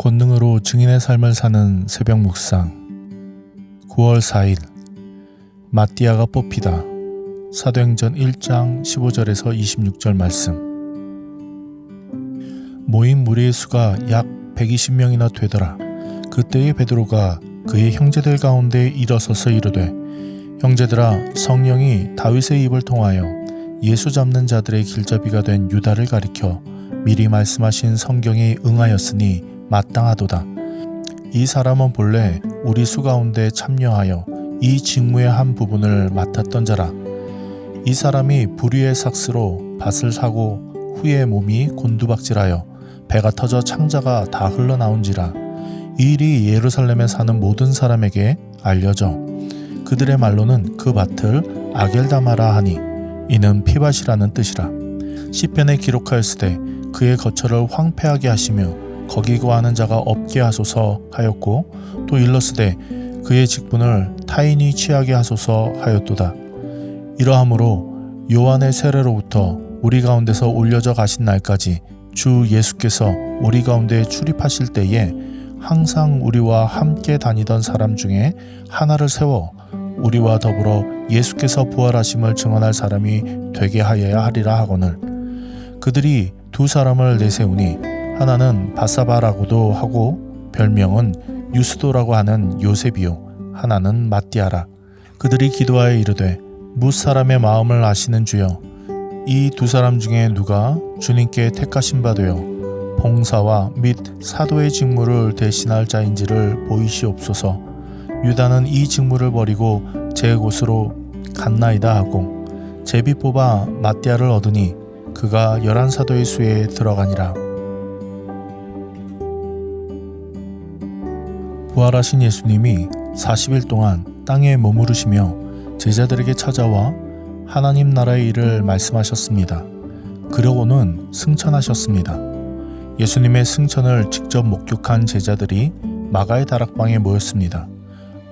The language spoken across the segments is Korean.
권능으로 증인의 삶을 사는 새벽 묵상. 9월 4일 마띠아가 뽑히다. 사도행전 1장 15절에서 26절 말씀. 모인 무리의 수가 약 120명이나 되더라. 그때의 베드로가 그의 형제들 가운데 일어서서 이르되 형제들아 성령이 다윗의 입을 통하여 예수 잡는 자들의 길잡이가 된 유다를 가리켜 미리 말씀하신 성경에 응하였으니 마땅하도다. 이 사람은 본래 우리 수 가운데 참여하여 이 직무의 한 부분을 맡았던 자라. 이 사람이 불의의 삭스로 밭을 사고 후에 몸이 곤두박질하여 배가 터져 창자가 다 흘러나온지라. 이 일이 예루살렘에 사는 모든 사람에게 알려져 그들의 말로는 그 밭을 아겔다마라 하니 이는 피밭이라는 뜻이라. 시편에 기록하였으되 그의 거처를 황폐하게 하시며 거기 거하는 자가 없게 하소서 하였고 또 일러스되 그의 직분을 타인이 취하게 하소서 하였도다. 이러함으로 요한의 세례로부터 우리 가운데서 올려져 가신 날까지 주 예수께서 우리 가운데 출입하실 때에 항상 우리와 함께 다니던 사람 중에 하나를 세워 우리와 더불어 예수께서 부활하심을 증언할 사람이 되게 하여야 하리라 하거늘 그들이 두 사람을 내세우니 하나는 바사바라고도 하고 별명은 유스도라고 하는 요셉이요. 하나는 마띠아라. 그들이 기도하여 이르되 무 사람의 마음을 아시는 주여. 이 두 사람 중에 누가 주님께 택하신 바 되어 봉사와 및 사도의 직무를 대신할 자인지를 보이시옵소서. 유다는 이 직무를 버리고 제 곳으로 갔나이다 하고 제비 뽑아 마띠아를 얻으니 그가 열한 사도의 수에 들어가니라. 부활하신 예수님이 40일 동안 땅에 머무르시며 제자들에게 찾아와 하나님 나라의 일을 말씀하셨습니다. 그러고는 승천하셨습니다. 예수님의 승천을 직접 목격한 제자들이 마가의 다락방에 모였습니다.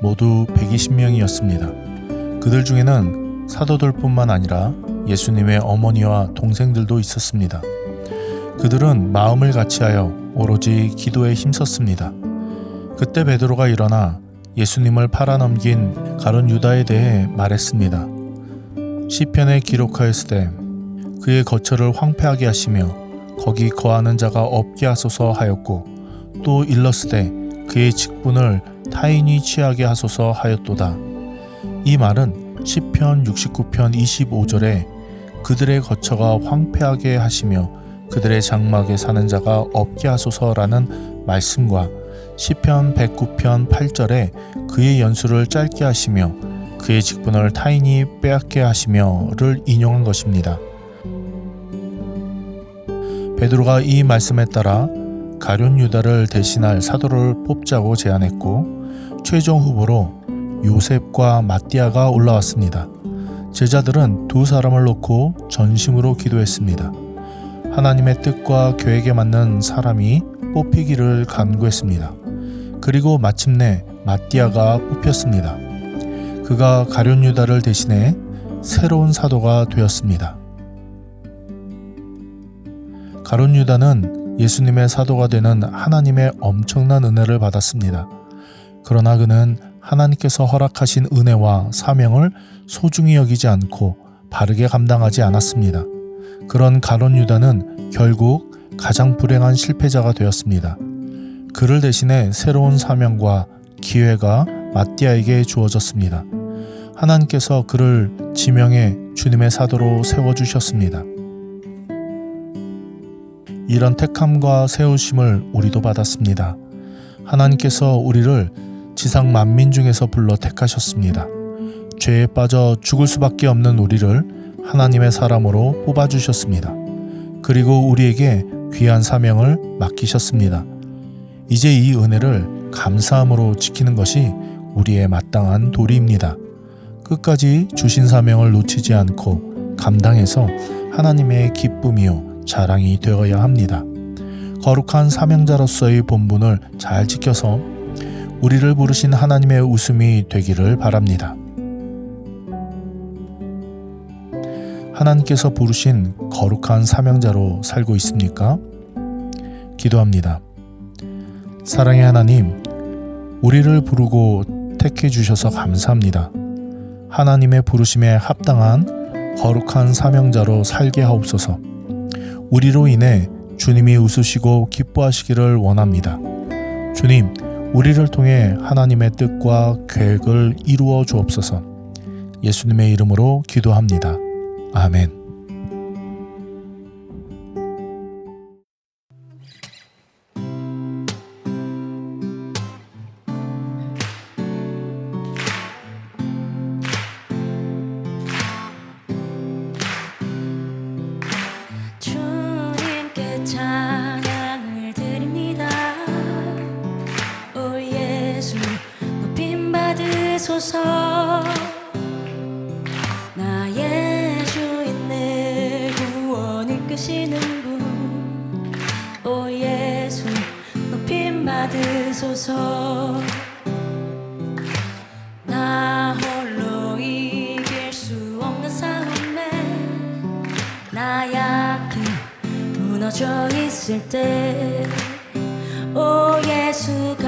모두 120명이었습니다. 그들 중에는 사도들뿐만 아니라 예수님의 어머니와 동생들도 있었습니다. 그들은 마음을 같이하여 오로지 기도에 힘썼습니다. 그때 베드로가 일어나 예수님을 팔아넘긴 가론 유다에 대해 말했습니다. 시편에 기록하였으되 그의 거처를 황폐하게 하시며 거기 거하는 자가 없게 하소서 하였고 또 일러스되 그의 직분을 타인이 취하게 하소서 하였도다. 이 말은 시편 69편 25절에 그들의 거처가 황폐하게 하시며 그들의 장막에 사는 자가 없게 하소서라는 말씀과 시편 109편 8절에 그의 연수를 짧게 하시며 그의 직분을 타인이 빼앗게 하시며를 인용한 것입니다. 베드로가 이 말씀에 따라 가룟 유다를 대신할 사도를 뽑자고 제안했고 최종 후보로 요셉과 마띠아가 올라왔습니다. 제자들은 두 사람을 놓고 전심으로 기도했습니다. 하나님의 뜻과 계획에 맞는 사람이 뽑히기를 간구했습니다. 그리고 마침내 마띠아가 뽑혔습니다. 그가 가룟 유다를 대신해 새로운 사도가 되었습니다. 가룟 유다는 예수님의 사도가 되는 하나님의 엄청난 은혜를 받았습니다. 그러나 그는 하나님께서 허락하신 은혜와 사명을 소중히 여기지 않고 바르게 감당하지 않았습니다. 그런 가론 유다는 결국 가장 불행한 실패자가 되었습니다. 그를 대신해 새로운 사명과 기회가 마띠아에게 주어졌습니다. 하나님께서 그를 지명해 주님의 사도로 세워주셨습니다. 이런 택함과 세우심을 우리도 받았습니다. 하나님께서 우리를 지상 만민 중에서 불러 택하셨습니다. 죄에 빠져 죽을 수밖에 없는 우리를 하나님의 사람으로 뽑아주셨습니다. 그리고 우리에게 귀한 사명을 맡기셨습니다. 이제 이 은혜를 감사함으로 지키는 것이 우리의 마땅한 도리입니다. 끝까지 주신 사명을 놓치지 않고 감당해서 하나님의 기쁨이요 자랑이 되어야 합니다. 거룩한 사명자로서의 본분을 잘 지켜서 우리를 부르신 하나님의 웃음이 되기를 바랍니다. 하나님께서 부르신 거룩한 사명자로 살고 있습니까? 기도합니다. 사랑의 하나님, 우리를 부르고 택해 주셔서 감사합니다. 하나님의 부르심에 합당한 거룩한 사명자로 살게 하옵소서. 우리로 인해 주님이 웃으시고 기뻐하시기를 원합니다. 주님, 우리를 통해 하나님의 뜻과 계획을 이루어 주옵소서. 예수님의 이름으로 기도합니다. 아멘. 분. 오 예수 높임 받으소서. 나 홀로 이길 수 없는 싸움에 나 약해 무너져 있을 때 오 예수 강